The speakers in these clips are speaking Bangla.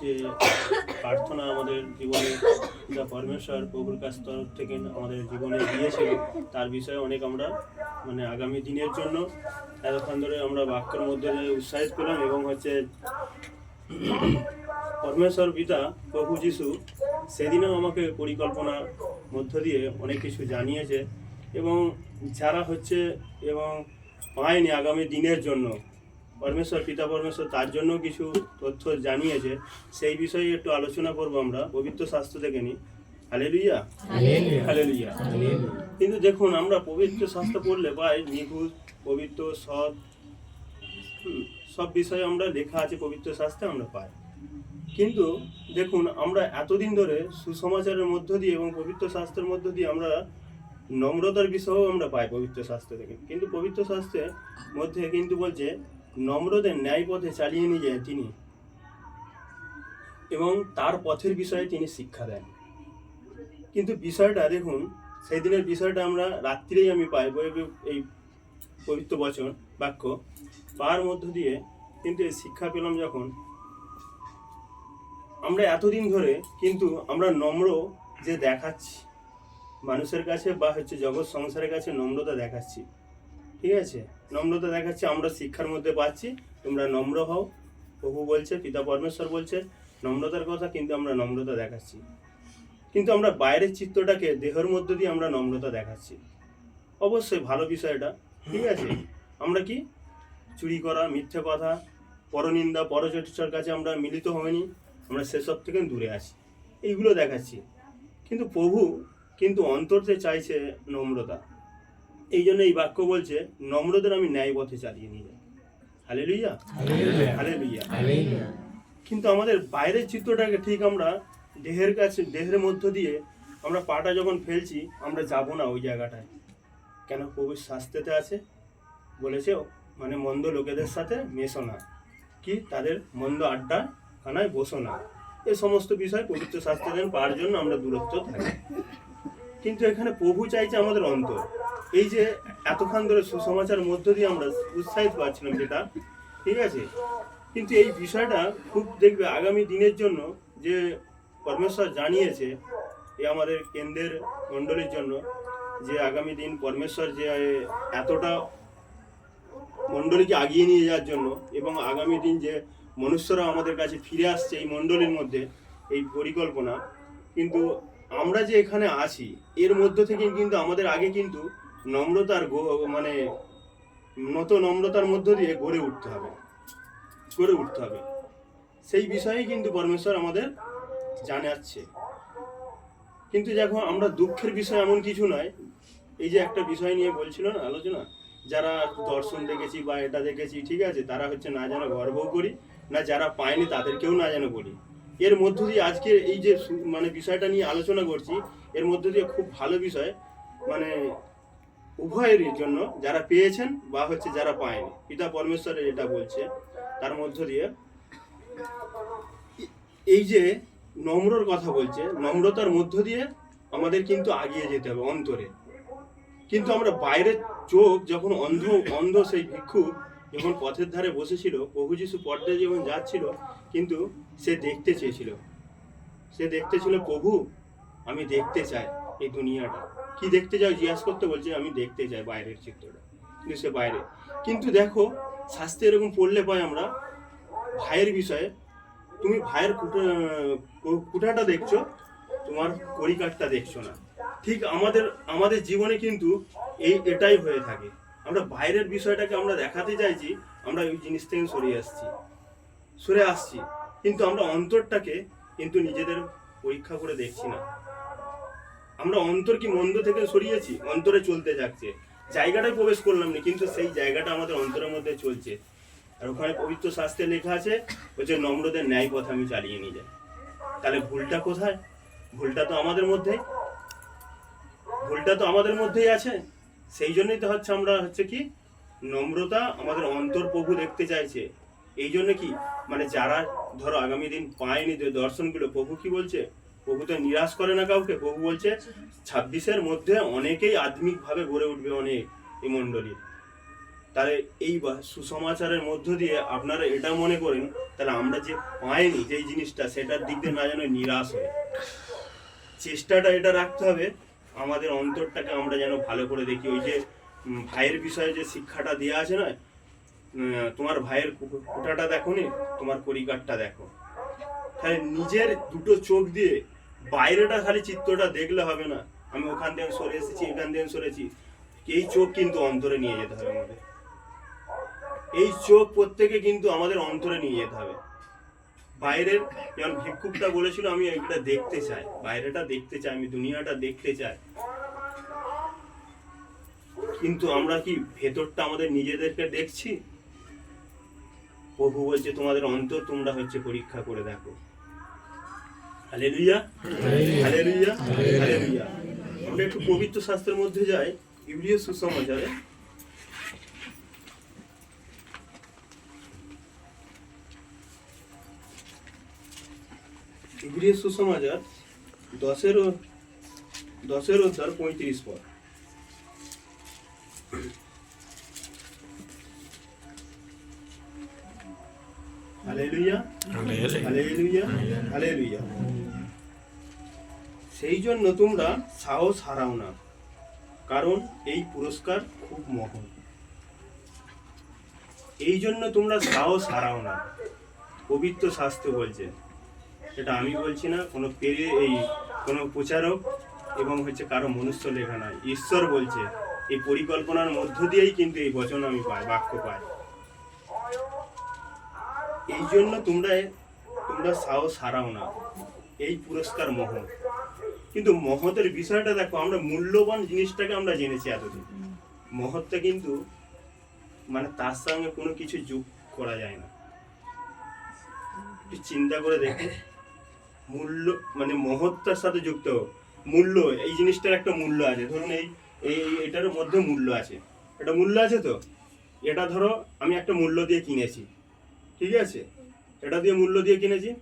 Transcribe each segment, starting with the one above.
যে প্রার্থনা আমাদের জীবনে যা পরমেশ্বর প্রভুর কাছ তরফ থেকে আমাদের জীবনে দিয়েছিল, তার বিষয়ে অনেক আমরা মানে আগামী দিনের জন্য এতক্ষণ ধরে আমরা বাক্যের মধ্যে উৎসাহিত পেলাম এবং হচ্ছে পরমেশ্বর পিতা প্রভু যিশু সেদিনও আমাকে পরিকল্পনার মধ্য দিয়ে অনেক কিছু জানিয়েছে এবং যারা হচ্ছে এবং পায়নি আগামী দিনের জন্য পরমেশ্বর পিতা পরমেশ্বর তার জন্য কিছু তথ্য জানিয়েছে। সেই বিষয়ে একটু আলোচনা করব আমরা পবিত্র শাস্ত্র থেকে নিই। হালেলুইয়া হালেলুইয়া কিন্তু দেখুন আমরা পবিত্র শাস্ত্র পড়লে পাই নিখুঁত পবিত্র সৎ সব বিষয়ে আমরা লেখা আছে পবিত্র শাস্ত্রে আমরা পাই। কিন্তু দেখুন আমরা এতদিন ধরে সুসমাচারের মধ্য দিয়ে এবং পবিত্র শাস্ত্রের মধ্য দিয়ে আমরা নম্রতার বিষয়েও আমরা পাই পবিত্র শাস্ত্র থেকে। কিন্তু পবিত্র শাস্ত্রের মধ্যে কিন্তু বলছে নম্রদের ন্যায় পথে চালিয়ে নিয়ে যায় তিনি এবং তার পথের বিষয়ে তিনি শিক্ষা দেন। কিন্তু বিষয়টা দেখুন সেই দিনের বিষয়টা আমরা রাত্রিরেই আমি পাই এই পবিত্র বচন, বাক্য। পাওয়ার মধ্য দিয়ে কিন্তু এই শিক্ষা পেলাম যখন আমরা এতদিন ধরে কিন্তু আমরা নম্র যে দেখাচ্ছি, মানুষের কাছে বা হচ্ছে জগৎ সংসারের কাছে নম্রতা দেখাচ্ছি। ঠিক আছে? নম্রতা দেখাচ্ছি, আমরা শিক্ষার মধ্যে পাচ্ছি, তোমরা নম্র হও। প্রভু বলছে, পিতা পরমেশ্বর বলছে, নম্রতার কথা কিন্তু আমরা নম্রতা দেখাচ্ছি। কিন্তু আমরা বাইরের চিত্রটাকে দেহের মধ্য দিয়ে আমরা নম্রতা দেখাচ্ছি। অবশ্যই ভালো বিষয়টা, ঠিক আছে? আমরা কি? চুরি করা, মিথ্যে কথা, পরনিন্দা পরচর্চার কাছে আমরা মিলিত হইনি, আমরা সেসব থেকে দূরে আছি। এইগুলো দেখাচ্ছি। কিন্তু প্রভু কিন্তু অন্তরতে চাইছে নম্রতা। এই জন্য এই বাক্য বলছে নম্রদের আমি ন্যায় পথে চালিয়ে নিয়ে যাই। হালে লুইয়া হালে লুইয়া কিন্তু আমাদের বাইরের চিত্রটাকে ঠিক আমরা দেহের কাছে দেহের মধ্য দিয়ে আমরা পাটা যখন ফেলছি আমরা যাব না ওই জায়গাটায়। কেন? প্রভু শাস্ত্রেতে আছে। বলেছে মানে মন্দ লোকেদের সাথে মেশো না। কি? তাদের মন্দ আড্ডা খানায় বসো না। এই সমস্ত বিষয় পবিত্র শাস্ত্রে দেন পাওয়ার জন্য আমরা দূরত্ব থাকি। কিন্তু এখানে প্রভু চাইছে আমাদের অন্তর। এই যে এতক্ষণ ধরে সুসমাচার মধ্য দিয়ে আমরা উৎসাহিত পাচ্ছিলাম যেটা, ঠিক আছে? কিন্তু এই বিষয়টা খুব দেখবে আগামী দিনের জন্য যে পরমেশ্বর জানিয়েছে এই আমাদের কেন্দ্রের মণ্ডলীর জন্য যে আগামী দিন পরমেশ্বর যে এতটা মণ্ডলীকে আগিয়ে নিয়ে যাওয়ার জন্য এবং আগামী দিন যে মনুষ্যরা আমাদের কাছে ফিরে আসছে এই মণ্ডলীর মধ্যে, এই পরিকল্পনা। কিন্তু আমরা যে এখানে আছি, এর মধ্য থেকে কিন্তু আমাদের আগে কিন্তু নম্রতার মানে নত নম্রতার মধ্য দিয়ে গড়ে উঠতে হবে, গড়ে উঠতে হবে। সেই বিষয়ে কিন্তু পরমেশ্বর আমাদের জানাচ্ছে। কিন্তু দেখো, আমরা দুঃখের বিষয় এমন কিছু নয়। এই যে একটা বিষয় নিয়ে বলছিল না, আলোচনা? যারা দর্শন দেখেছি বা এটা দেখেছি, ঠিক আছে, তারা হচ্ছে না যেন গর্ব করি, না যারা পায়নি তাদেরকেও না যেন বলি। এর মধ্য দিয়ে আজকে এই যে মানে বিষয়টা নিয়ে আলোচনা করছি, এর মধ্য দিয়ে খুব ভালো বিষয় মানে উভয়েরই জন্য যারা পেয়েছেন বা হচ্ছে যারা পায়নি, পিতা পরমেশ্বরের এটা বলছে, তার মধ্য দিয়ে এই যে নম্রর কথা বলছে, নম্রতার মধ্য দিয়ে আমাদের কিন্তু আগিয়ে যেতে হবে অন্তরে। কিন্তু আমরা বাইরের চোখ যখন অন্ধ অন্ধ সেই ভিক্ষু যখন পথের ধারে বসেছিল, প্রভু যিশু পর্দায় যখন যাচ্ছিল, কিন্তু সে দেখতে চেয়েছিল। সে দেখতে ছিল, প্রভু, আমি দেখতে চাই এই দুনিয়াটা। কি দেখতে চাও জিজ্ঞাসা করতে বলছে, আমি দেখতে চাই বাইরের চিত্রটা। সে বাইরে। কিন্তু দেখো, শাস্তি এরকম পড়লে পাই আমরা ভাইয়ের বিষয়ে, তুমি ভাইয়ের কুটা কুটাটা দেখছ, তোমার করিকারটা দেখছ না। ঠিক আমাদের আমাদের জীবনে কিন্তু এই, এটাই হয়ে থাকে। আমরা বাইরের বিষয়টাকে আমরা দেখাতে চাইছি, আমরা ওই জিনিস থেকে সরে আসছি সরে আসছি। কিন্তু আমরা অন্তরটাকে কিন্তু নিজেদের পরীক্ষা করে দেখছি না। আমরা অন্তর কি মন্দ থেকে সরিয়েছি অন্তরে চলতে যাচ্ছে। জায়গাটায় প্রবেশ করলাম না, কিন্তু সেই জায়গাটা আমাদের অন্তরের মধ্যে চলছে। আর ওখানে পবিত্র শাস্ত্রে লেখা আছে হচ্ছে নম্রদের ন্যায় পথ আমি চালিয়ে নিয়ে যাই। তাহলে ভুলটা কোথায়? ভুলটা তো আমাদের মধ্যেই ভুলটা তো আমাদের মধ্যেই আছে। সেই জন্যই তো হচ্ছে আমরা হচ্ছে কি, নম্রতা আমাদের অন্তর প্রভু দেখতে চাইছে। এই জন্য কি মানে যারা ধরো আগামী দিন পায়নি যে দর্শনগুলো, প্রভু কি বলছে? প্রভু তো নিরাশ করে না কাউকে? প্রভু বলছে, ছাব্বিশের মধ্যে অনেকেই আধ্যাত্মিকভাবে গড়ে উঠবে অনেক এই মণ্ডলীর তাহলে এই সুসমাচারের মধ্য দিয়ে আপনারা এটা মনে করেন, তাহলে আমরা যে পাইনি যে জিনিসটা, সেটার দিক দিয়ে না যেন নিরাশ হয় চেষ্টাটা এটা রাখতে হবে, আমাদের অন্তরটাকে আমরা যেন ভালো করে দেখি। ওই যে ভাইয়ের বিষয়ে যে শিক্ষাটা দেওয়া আছে না তোমার ভাইয়ের কোটাটা দেখো নি, তোমার পরিকারটা দেখো। তাহলে নিজের দুটো চোখ দিয়ে বাইরেটা খালি চিত্রটা দেখলে হবে না। আমি ওখান থেকে সরে এসেছি, এখান থেকে সরেছি। এই চোখ কিন্তু অন্তরে নিয়ে যেতে হবে আমাদের। এই চোখ প্রত্যেকে কিন্তু আমাদের অন্তরে নিয়ে যেতে হবে। বাইরের যেমন ভিক্ষুকটা বলেছিল, আমি এটা দেখতে চাই। বাইরেটা দেখতে চাই, আমি দুনিয়াটা দেখতে চাই। কিন্তু আমরা কি ভেতরটা আমাদের নিজেদেরকে দেখছি? প্রভু বলছে, তোমাদের অন্তর তোমরা হচ্ছে পরীক্ষা করে দেখো। হালেলুয়া হালেলুয়া হালেলুয়া আমরা একটু পবিত্র শাস্ত্রের মধ্যে যাই। ইবলিয় সুসমাচারে। ইবলিয় সুসমাচার দশের দশের অধ্যায় পঁয়ত্রিশ পর হালেলুয়া হালেলুয়া হালেলুয়া সেই জন্য তোমরা সাহস হারাও না, কারণ এই পুরস্কার খুব মহৎ। এই জন্য তোমরা সাহস হারাও না, পবিত্র শাস্ত্র বলছে। এটা আমি বলছি না, কোনো পেরে এই, কোনো প্রচারক এবং হচ্ছে কারও মনুষ্য লেখা নয়। ঈশ্বর বলছে, এই পরিকল্পনার মধ্য দিয়েই কিন্তু এই বচন আমি পাই বাক্য পাই। এই জন্য তোমরা তোমরা সাহস হারাও না, এই পুরস্কার মহৎ। কিন্তু মহতের বিষয়টা দেখো, আমরা মূল্যবান জিনিসটাকে আমরা জেনেছি এতদিন। মহৎটা কিন্তু মানে তার সঙ্গে কোনো কিছু যোগ করা যায় না। একটু চিন্তা করে দেখো। মূল্য মানে মহত্তার সাথে যুক্ত মূল্য, এই জিনিসটার একটা মূল্য আছে। ধরুন এই এই, এই- এটার মধ্যে মূল্য আছে। এটা মূল্য আছে তো? এটা ধরো, আমি একটা মূল্য দিয়ে কিনেছি। ঠিক আছে? এটা দিয়ে মূল্য দিয়ে কিনেছি?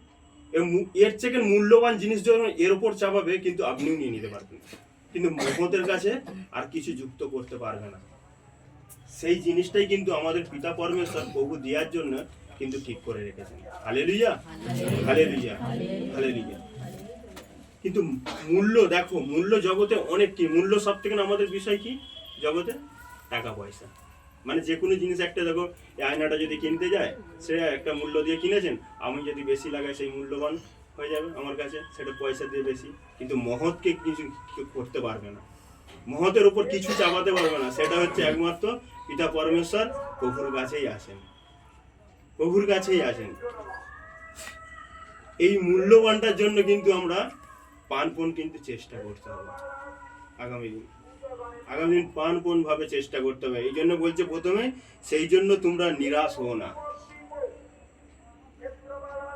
এর এর থেকে মূল্যবান জিনিস যখন এর ওপর চাপাবে কিন্তু আপনিও নিয়ে নিতে পারবেন। কিন্তু মহতের কাছে আর কিছু যুক্ত করতে পারবে না। সেই জিনিসটাই কিন্তু আমাদের পিতা পরমেশ্বর প্রভু দেওয়ার জন্য কিন্তু ঠিক করে রেখেছেন। হালেলুইয়া হালেলুইয়া হালেলুইয়া কিন্তু মূল্য দেখো মূল্য জগতে অনেক কি? মূল্য সব থেকে আমাদের বিষয় কি? জগতে টাকা পয়সা মানে যে কোনো জিনিস একটা দেখো, এই আয়নাটা যদি কিনতে যায়, সে একটা মূল্য দিয়ে কিনেছেন, আমি যদি বেশি লাগাই সেই মূল্যবান হয়ে যাবে আমার কাছে, সেটা পয়সা দিয়ে বেশি। কিন্তু মহৎকে কিছু করতে পারবে না। মহতের উপর কিছু চাপাতে পারবে না, সেটা হচ্ছে একমাত্র পিতা পরমেশ্বর প্রভুর কাছেই আসেন। প্রভুর কাছেই আসেন। এই মূল্যবানটার জন্য কিন্তু আমরা পানপণ কিন্তু চেষ্টা করতে হবে। আগামী দিন। আগামী দিন পানপণ ভাবে চেষ্টা করতে হবে? এই জন্য বলছে প্রথমে, সেই জন্য তোমরা নিরাশ হও না।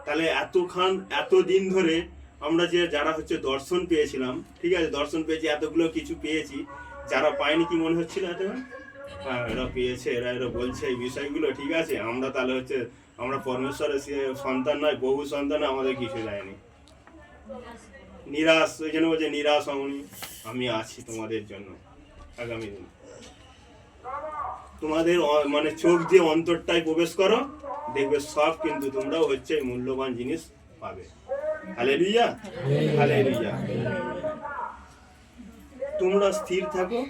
তাহলে এতখান এত দিন ধরে আমরা যে যারা হচ্ছে দর্শন পেয়েছিলাম, ঠিক আছে, দর্শন পেয়েছি, এতগুলো কিছু পেয়েছি, যারা পায়নি কি মনে হচ্ছিল এতক্ষণ? হ্যাঁ এরা পেয়েছে, এরা এরা বলছে এই বিষয়গুলো, ঠিক আছে, আমরা তাহলে হচ্ছে, আমরা পরমেশ্বরের সন্তান নয়, বহু সন্তান আমাদের কিছু যায়নি নিরাশ ওই জন্য বলছে নিরাশ হওনি, আমি আছি তোমাদের জন্য। আগামী দিন। তোমাদের মানে চোখ দিয়ে অন্তরটায় প্রবেশ করো, দেখবে সব কিন্তু তোমরা হচ্ছে মূল্যবান জিনিস পাবে। হালে লুইয়া হালে লুইয়া তোমরা স্থির থাকো।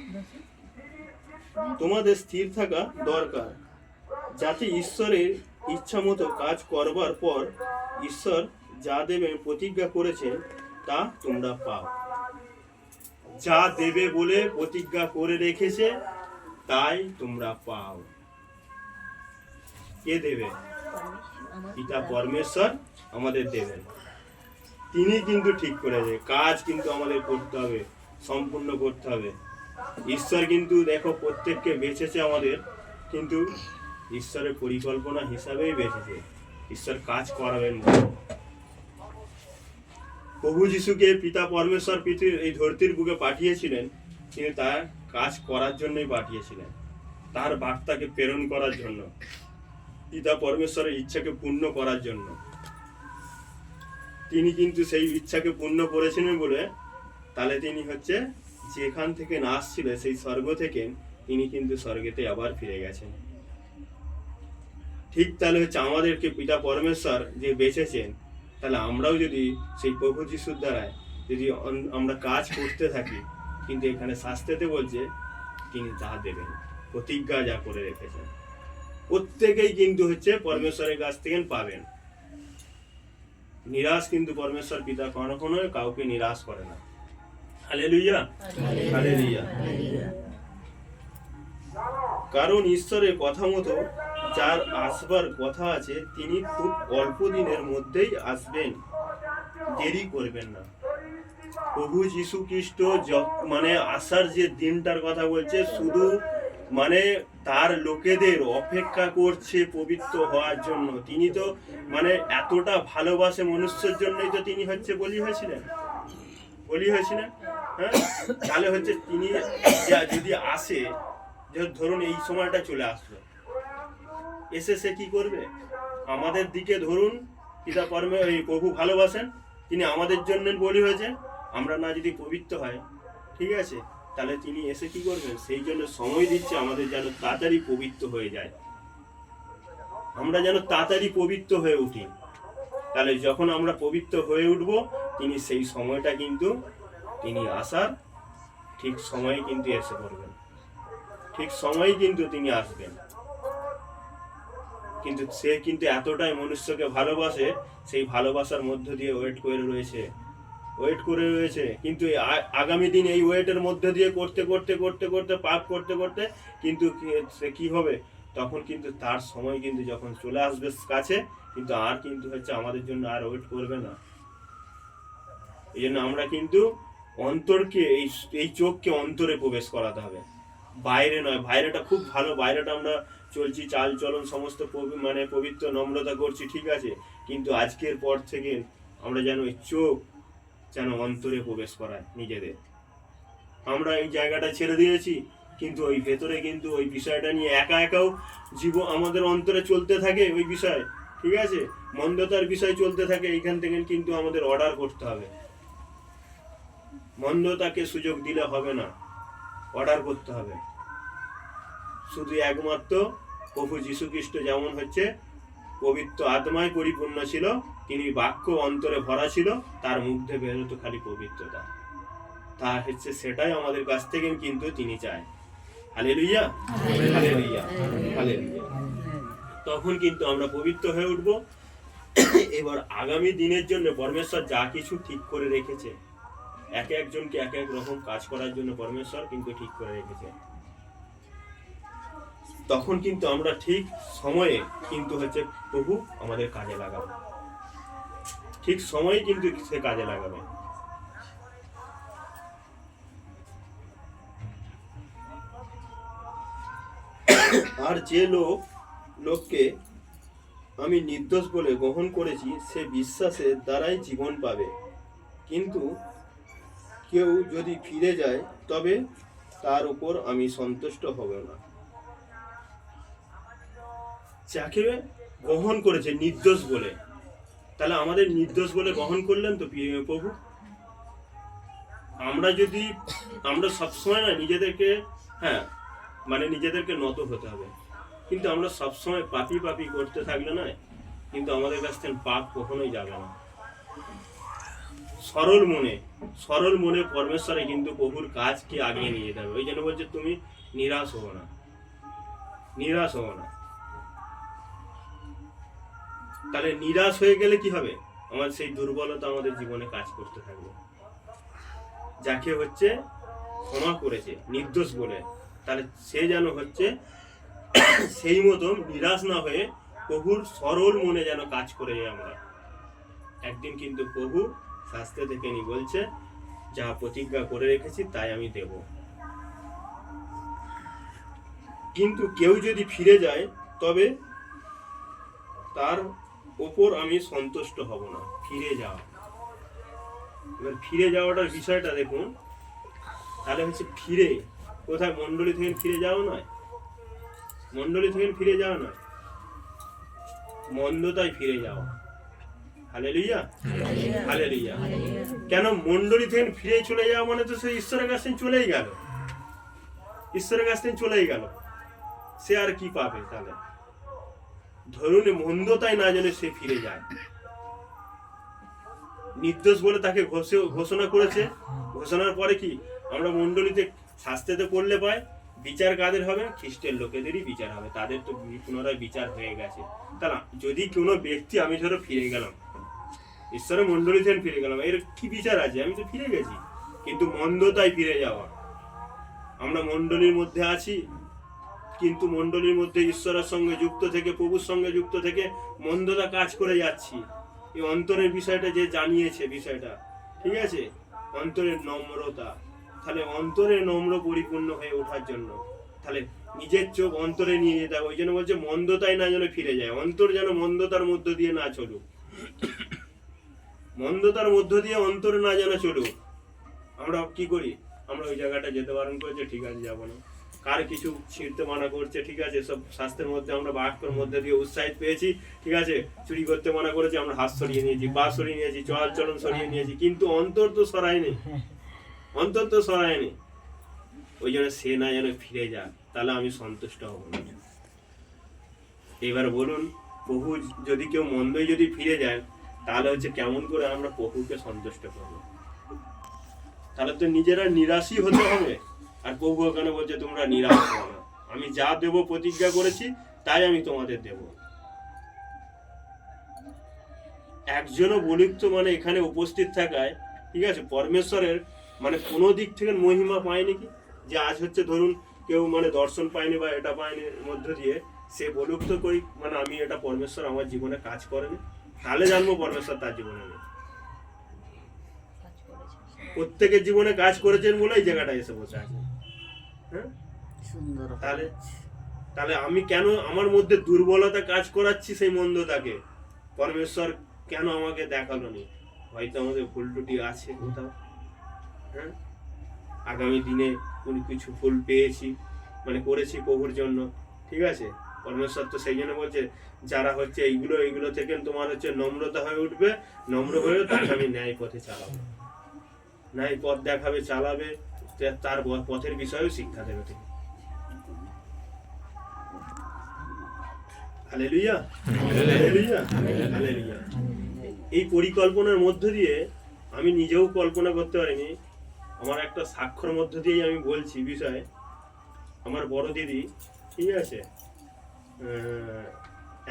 তোমাদের স্থির থাকা দরকার, যাতে ঈশ্বরের ইচ্ছা মতো কাজ করবার পর ঈশ্বর যা দেবে প্রতিজ্ঞা করেছেন, তা তোমরা পাও। যা দেবে বলে প্রতিজ্ঞা করে রেখেছে, তাই তোমরা পাও। কে দেবে? পিতা পরমেশ্বর আমাদের দেবেন। তিনি কিন্তু ঠিক করেছে। কাজ কিন্তু আমাদের করতে হবে, সম্পূর্ণ করতে হবে। ঈশ্বর কিন্তু দেখো প্রত্যেককে বেঁচেছে আমাদের, কিন্তু ঈশ্বরের পরিকল্পনা হিসাবেই বেঁচেছে ঈশ্বর কাজ করাবেন বলে। প্রভু যিশুকে পিতা পরমেশ্বর পৃথিবীর এই ধরতির বুকে পাঠিয়েছিলেন, তিনি তার কাজ করার জন্যই পাঠিয়েছিলেন, তার বার্তাকে প্রেরণ করার জন্য, পিতা পরমেশ্বরের ইচ্ছাকে পূর্ণ করার জন্য। তিনি কিন্তু সেই ইচ্ছাকে পূর্ণ করেছিলেন বলে, তাহলে তিনি হচ্ছে যেখান থেকে না আসছিল সেই স্বর্গ থেকে তিনি কিন্তু স্বর্গেতে আবার ফিরে গেছেন। ঠিক তাহলে হচ্ছে আমাদেরকে পিতা পরমেশ্বর যে বেঁচেছেন তাহলে আমরাও যদি সেই প্রভু যিশুর দ্বারায় যদি আমরা কাজ করতে থাকি কিন্তু এখানে শাস্ত্রেতে বলছে তিনি তা দেবেন প্রতিজ্ঞা যা করে রেখেছেন। প্রত্যেকেই কিন্তু হচ্ছে পরমেশ্বরের কাছ থেকে পাবেন। নিরাশ কিন্তু পরমেশ্বর পিতা কখনো কাউকে নিরাশ করে না। হালেলুইয়া হালেলুইয়া কারণ ঈশ্বরের কথা মতো যার আসবার কথা আছে, তিনি খুব অল্প দিনের মধ্যেই আসবেন। দেরি করবেন না। প্রভু যীশু খ্রিস্ট মানে আসার যে দিনটার কথা বলছে, শুধু মানে তার লোকেদের অপেক্ষা করছে পবিত্র হওয়ার জন্য। তিনি তো মানে এতটা ভালোবাসে মনুষ্যের জন্যই তো তিনি হচ্ছে বলি হয়েছিলেন। বলি হয়েছিলেন হ্যাঁ? তাহলে হচ্ছে তিনি যদি আসে, ধরুন এই সময়টা চলে আসলো। এসে সে কি করবে? আমাদের দিকে ধরুন, পিতা কর্মে ওই প্রভু ভালোবাসেন, তিনি আমাদের জন্য বলি হয়েছে, আমরা না যদি পবিত্র হয়, ঠিক আছে? তাহলে তিনি এসে কি করবেন? সেই জন্য সময় দিচ্ছে আমাদের যেন তাড়াতাড়ি পবিত্র হয়ে যায়। আমরা যেন তাড়াতাড়ি পবিত্র হয়ে উঠি। তাহলে যখন আমরা পবিত্র হয়ে উঠব, তিনি সেই সময়টা কিন্তু তিনি আসার ঠিক সময়ে কিন্তু এসে পড়বেন। ঠিক সময়ে কিন্তু তিনি আসবেন। কিন্তু সে কিন্তু এতটাই মনুষ্যকে ভালোবাসে, সেই ভালোবাসার মধ্য দিয়ে ওয়েট করে রয়েছে। ওয়েট করে রয়েছে। কিন্তু আগামী দিন এই ওয়েটের মধ্যে দিয়ে করতে করতে করতে করতে, পাপ করতে করতে কিন্তু সে কি হবে? তখন কিন্তু তার সময় কিন্তু যখন চলে আসবে কাছে, কিন্তু আর কিন্তু হচ্ছে আমাদের জন্য আর ওয়েট করবে না। এই জন্য আমরা কিন্তু অন্তরকে, এই এই চোখকে অন্তরে প্রবেশ করাতে হবে। বাইরে নয়, বাইরেটা খুব ভালো, বাইরেটা আমরা চলছি চাল চলন সমস্ত মানে পবিত্র নম্রতা করছি, ঠিক আছে? কিন্তু আজকের পর থেকে আমরা যেন এই চোখ যেন অন্তরে প্রবেশ করায় নিজেদের। আমরা এই জায়গাটা ছেড়ে দিয়েছি, কিন্তু ওই ভেতরে কিন্তু ওই বিষয়টা নিয়ে একা একাও জীব, আমাদের অন্তরে চলতে থাকে ওই বিষয়, ঠিক আছে? মন্দতার বিষয় চলতে থাকে, এইখান থেকে কিন্তু আমাদের অর্ডার করতে হবে। মন্দতাকে সুযোগ দিলে হবে না অর্ডার করতে হবে। শুধু একমাত্র প্রভু যীশু খ্রিস্ট যেমন হচ্ছে পবিত্র আত্মায় পরিপূর্ণ ছিল তিনি বাক্য অন্তরে ভরা ছিল তার মধ্যে বেরোতো খালি পবিত্রতা। তা হচ্ছে সেটাই আমাদের কাছ থেকে কিন্তু তিনি চায়। হালেলুইয়া হালেলুইয়া হালেলুইয়া তখন কিন্তু আমরা পবিত্র হয়ে উঠব। এবার আগামী দিনের জন্য পরমেশ্বর যা কিছু ঠিক করে রেখেছে এক একজনকে এক এক রকম কাজ করার জন্য পরমেশ্বর কিন্তু ঠিক করে রেখেছে। তখন কিন্তু আমরা ঠিক সময়ে কিন্তু হচ্ছে প্রভু আমাদের কাজে লাগাবে। ঠিক সময়ে কিন্তু সে কাজে লাগাবে। আর যে লোক, লোককে আমি নির্দোষ বলে গ্রহণ করেছি, সে বিশ্বাসের দ্বারাই জীবন পাবে। কিন্তু কেউ যদি ফিরে যায়, তবে তার উপর আমি সন্তুষ্ট হব না। যাকে গ্রহণ করেছে নির্দোষ বলে। তাহলে আমাদের নির্দোষ বলে গ্রহণ করলেন তো প্রভু? আমরা যদি, আমরা সবসময় না নিজেদেরকে হ্যাঁ মানে নিজেদেরকে নত হতে হবে। কিন্তু আমরা সবসময় পাপি পাপি করতে থাকলে না, কিন্তু আমাদের কাছ থেকে পাপ কখনোই যাবে না। সরল মনে সরল মনে পরমেশ্বরে কিন্তু প্রভুর কাজকে আগিয়ে নিয়ে যেতে হবে। ওই জন্য বলছে, তুমি নিরাশ হব না। নিরাশ হব না। তাহলে নিরাশ হয়ে গেলে কি হবে? আমার সেই দুর্বলতা আমাদের জীবনে কাজ করতে থাকবে। যাকে হচ্ছে ক্ষমা করেছে, নির্দোষ বলে, তাহলে সে যেন হচ্ছে সেই মতো নিরাশ না হয়ে প্রভুর সরল মনে যেন কাজ করে যাই আমরা। একদিন কিন্তু প্রভু শাস্তে থেকে নি বলছে, যা প্রতিজ্ঞা করে রেখেছি তাই আমি দেব। কিন্তু কেউ যদি ফিরে যায়, তবে তার ওপর আমি সন্তুষ্ট হব না ফিরে যাওয়া। এবার ফিরে যাওয়াটার বিষয়টা দেখুন। তাহলে হচ্ছে ফিরে কোথায় মণ্ডলী থেকে ফিরে যাওয়া নয়? মণ্ডলী থেকে ফিরে যাওয়া নয়। মন্দতায় ফিরে যাওয়া। হালে লইয়া হালে লইয়া কেন মণ্ডলী থেকে ফিরে চলে যাওয়া মানে তো সে ঈশ্বরের কাছ থেকে চলেই গেল। ঈশ্বরের কাছ থেকে চলেই গেল। সে আর কি পাবে তাহলে? ধরুন মন্দতাই না জানে সে ফিরে যায়। নির্দোষ বলে তাকে ঘোষে- ঘোষণা করেছে। ঘোষণার পরে কি? আমরা মণ্ডলীতে শাস্তিতে পড়লে পায়, বিচার কাদের হবে? খ্রিস্টের লোকেদেরই বিচার হবে। তাদের তো পুনরায় বিচার হয়ে গেছে। তারা, যদি কোনো ব্যক্তি, আমি ধরো ফিরে গেলাম। ঈশ্বরের মণ্ডলী থেকে ফিরে গেলাম। এর কি বিচার আছে? আমি তো ফিরে গেছি। কিন্তু মন্দতায় ফিরে যাওয়া। আমরা মণ্ডলীর মধ্যে আছি। কিন্তু মণ্ডলীর মধ্যে ঈশ্বরের সঙ্গে যুক্ত থেকে, প্রভুর সঙ্গে যুক্ত থেকে মন্দতা কাজ করে যাচ্ছি। এই অন্তরের বিষয়টা যে জানিয়েছে বিষয়টা, ঠিক আছে? অন্তরের নম্রতা। তাহলে অন্তরে নম্র পরিপূর্ণ হয়ে ওঠার জন্য। তাহলে নিজের চোখ অন্তরে নিয়ে যেতে হবে। ওই জন্য বলছে মন্দতাই না যেন ফিরে যায়। অন্তর যেন মন্দতার মধ্য দিয়ে না চলুক। মন্দতার মধ্য দিয়ে অন্তর না যেন চলুক। আমরা কি করি? আমরা ওই জায়গাটা যেতে বারণ করেছে, ঠিক আছে, যাব না। কার কিছু ছিঁড়তে মানা করছে, ঠিক আছে? সব স্বাস্থ্যের মধ্যে আমরা বাক্যের মধ্যে দিয়ে উৎসাহিত পেয়েছি, ঠিক আছে? চুরি করতে মানা করেছে, আমরা হাত সরিয়ে নিয়েছি, পা সরিয়ে নিয়েছি, চল চলন সরিয়ে নিয়েছি, কিন্তু অন্তর তো সরায়নি। অন্তর তো সরায়নি। ওই জন্য সে না যেন ফিরে যাক, তাহলে আমি সন্তুষ্ট হব না। এবার বলুন প্রভু যদি কেউ মন্দই যদি ফিরে যায়, তাহলে হচ্ছে কেমন করে আমরা প্রভুকে সন্তুষ্ট করব? তাহলে তো নিজেরা নিরাশই হতে হবে। আর প্রভু ওখানে বলছে তোমরা নিরাশ হও না। আমি যা দেব প্রতিজ্ঞা করেছি তাই আমি তোমাদের দেব। একজনও বলিত মানে এখানে উপস্থিত থাকায় ঠিক আছে পরমেশ্বরের মানে কোনো দিক থেকে মহিমা পায়নি কি? যে আজ হচ্ছে ধরুন কেউ মানে দর্শন পায়নি বা এটা পায়নি মধ্য দিয়ে সে বলুক তো কই মানে আমি এটা পরমেশ্বর আমার জীবনে কাজ করেনি। তাহলে জানব পরমেশ্বর তার জীবনে নেই। প্রত্যেকের জীবনে কাজ করেছেন বলে এই জায়গাটা এসে বসে আছে। হ্যাঁ? সুন্দর তাহলে তাহলে আমি কেন আমার মধ্যে দুর্বলতা কাজ করাচ্ছি সেই মন্দতাকে? পরমেশ্বর কেন আমাকে দেখাল নি? হয়তো আমাদের ভুল টুটি আছে কোথাও। হ্যাঁ? আগামী দিনে কোনো কিছু ভুল পেয়েছি মানে করেছি প্রভুর জন্য। ঠিক আছে? পরমেশ্বর তো সেই জন্য বলছে যারা হচ্ছে এইগুলো এইগুলো থেকে তোমার হচ্ছে নম্রতা হয়ে উঠবে নম্র হয়ে তাকে আমি ন্যায় পথে চালাবো। ন্যায় পথ দেখাবে চালাবে তার পথের বিষয়েও শিক্ষা দেবে হালেলুয়া। এই পরিকল্পনার মধ্য দিয়ে আমি নিজেও কল্পনা করতে পারিনি। আমার একটা স্বাক্ষর মধ্য দিয়েই আমি বলছি বিষয়। আমার বড় দিদি, ঠিক আছে?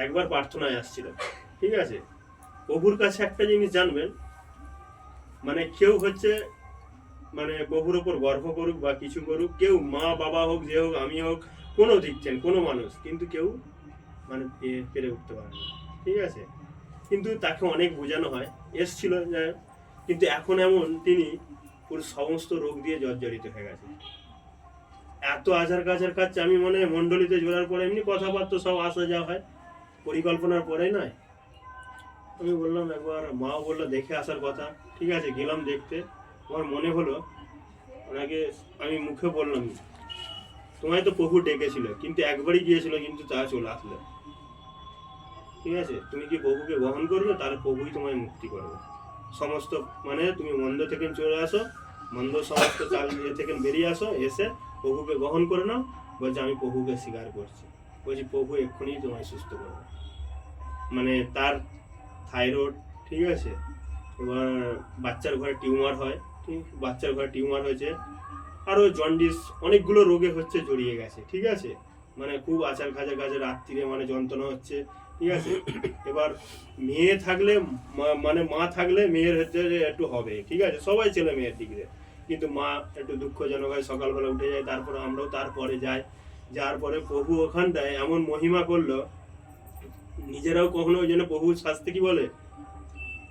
একবার প্রার্থনায় আসছিল, ঠিক আছে? প্রভুর কাছে একটা জিনিস জানবেন। মানে কেউ হচ্ছে মানে প্রভুর ওপর গর্ব করুক বা কিছু করুক, কেউ মা, বাবা হোক, যে হোক, আমি হোক, কোনো দিচ্ছেন কোনো মানুষ, কিন্তু কেউ মানে পেরে উঠতে পারে না। ঠিক আছে? কিন্তু তাকে অনেক বোঝানো হয়, এসছিল। কিন্তু এখন এমন তিনি পুরো সমস্ত রোগ দিয়ে জর্জরিত হয়ে গেছে। এত আচার কাচার কাছে আমি মনে হয় মণ্ডলীতে জোড়ার পরে এমনি কথাবার্তা সব আসা যাওয়া হয়, পরিকল্পনার পরেই নয়। আমি বললাম একবার, মাও বলল, দেখে আসার কথা। ঠিক আছে, গেলাম দেখতে। আমার মনে হলো, ওনাকে আমি মুখে বললাম, তোমায় তো প্রভু ডেকেছিল, কিন্তু একবারই গিয়েছিল, কিন্তু তা চলে আসলে। ঠিক আছে? তুমি কি প্রভুকে গ্রহণ করবে? তাহলে প্রভুই তোমায় মুক্তি করবে। সমস্ত মানে তুমি মন্দ থেকে চলে আসো, মন্দ সমস্ত চাল ইয়ে থেকে বেরিয়ে আসো, এসে প্রভুকে গ্রহণ করে নাও, বলছে, আমি প্রভুকে স্বীকার করছি। বলছি, প্রভু এক্ষুনি তোমায় সুস্থ করবে। মানে তার থাইরয়েড ঠিক আছে? এবার বাচ্চার ঘরে টিউমার হয় ঠিক বাচ্চার ঘরে টিউমার হয়েছে, আরও জন্ডিস অনেকগুলো রোগে হচ্ছে, জড়িয়ে গেছে, ঠিক আছে? মানে খুব আচার খাজা কাজে রাত্রিরে মানে যন্ত্রণা হচ্ছে, ঠিক আছে? এবার মেয়ে থাকলে মানে মা থাকলে মেয়ের হচ্ছে একটু হবে, ঠিক আছে? সবাই ছেলে মেয়ের দিক কিন্তু মা একটু দুঃখজনক হয়, সকালবেলা উঠে যায়, তারপরে আমরাও তারপরে যাই। যার পরে প্রভু ওখানটায় এমন মহিমা করল, নিজেরাও কখনো ওই জন্য প্রভুর শাস্তি কি বলে?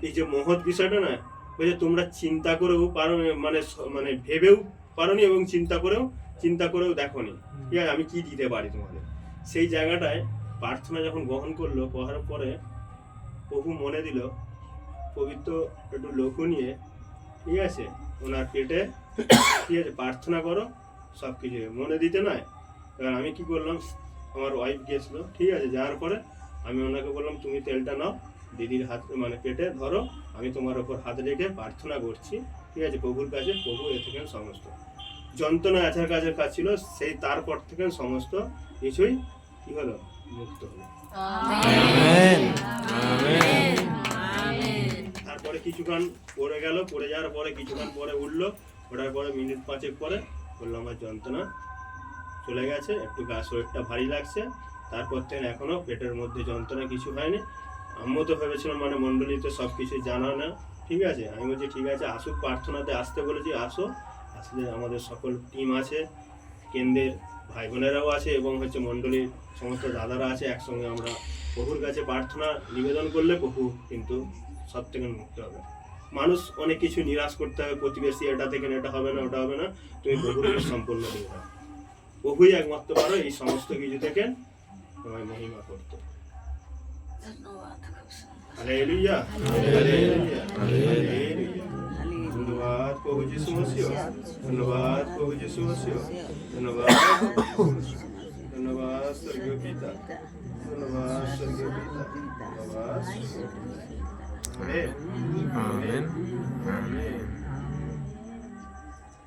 এই যে মহৎ বিষয়টা না বলছে তোমরা চিন্তা করেও পারো মানে মানে ভেবেও পারোনি এবং চিন্তা করেও চিন্তা করেও দেখোনি। ঠিক আছে? আমি কি দিতে পারি তোমাদের? সেই জায়গাটায় প্রার্থনা যখন গ্রহণ করল করার পরে প্রভু মনে দিল পবিত্র একটু লঘু নিয়ে ঠিক আছে? ওনার পেটে ঠিক আছে? প্রার্থনা করো সব কিছু মনে দিতে নয় এবার আমি কি করলাম আমার ওয়াইফ গেছিল ঠিক আছে? যাওয়ার পরে আমি ওনাকে বললাম তুমি তেলটা নাও দিদির হাত মানে পেটে ধরো আমি তোমার ওপর হাত রেখে প্রার্থনা করছি ঠিক আছে? প্রভুর কাছে প্রভু এ থেকে সমস্ত। যন্ত্রণা আচার কাজের কাজ ছিল সেই তারপর থেকে সমস্ত কিছুই কি হলো? মুক্ত হলো। তারপরে কিছুক্ষণ পড়ে গেল পড়ে যাওয়ার পরে কিছুক্ষণ পরে উঠল ওঠার পরে মিনিট পাঁচেক পরে বলল আমার যন্ত্রণা চলে গেছে একটু গা শরীরটা ভারী লাগছে। তারপর থেকে এখনও পেটের মধ্যে যন্ত্রণা কিছু হয়নি। আমিও তো ভেবেছিলাম মানে মণ্ডলীতে সব কিছু জানা না। ঠিক আছে? আমি বলছি, ঠিক আছে, আসুক, প্রার্থনাতে আসতে বলেছি, আসো। আসলে আমাদের সকল টিম আছে, কেন্দ্রের ভাই বোনেরাও আছে এবং হচ্ছে মণ্ডলীর সমস্ত দাদারা আছে। একসঙ্গে আমরা প্রভুর কাছে প্রার্থনা, নিবেদন করলে প্রভু কিন্তু সব থেকে মুক্ত হবে। মানুষ অনেক কিছু নিরাশ করতে হবে, প্রতিবেশী এটা থেকে এটা হবে না, ওটা হবে না। তুমি প্রভুর সম্পূর্ণ দিয়ে দাও প্রভুই একমাত্র পারো এই সমস্ত কিছু থেকে তোমায় মহিমা করতে। हालेलुया हालेलुया हालेलुया धन्यवाद प्रभु यीशु मसीह। धन्यवाद प्रभु यीशु मसीह। धन्यवाद धन्यवाद स्वर्गीय पिता। धन्यवाद स्वर्गीय पिता। धन्यवाद आमेन। आमेन। आमेन।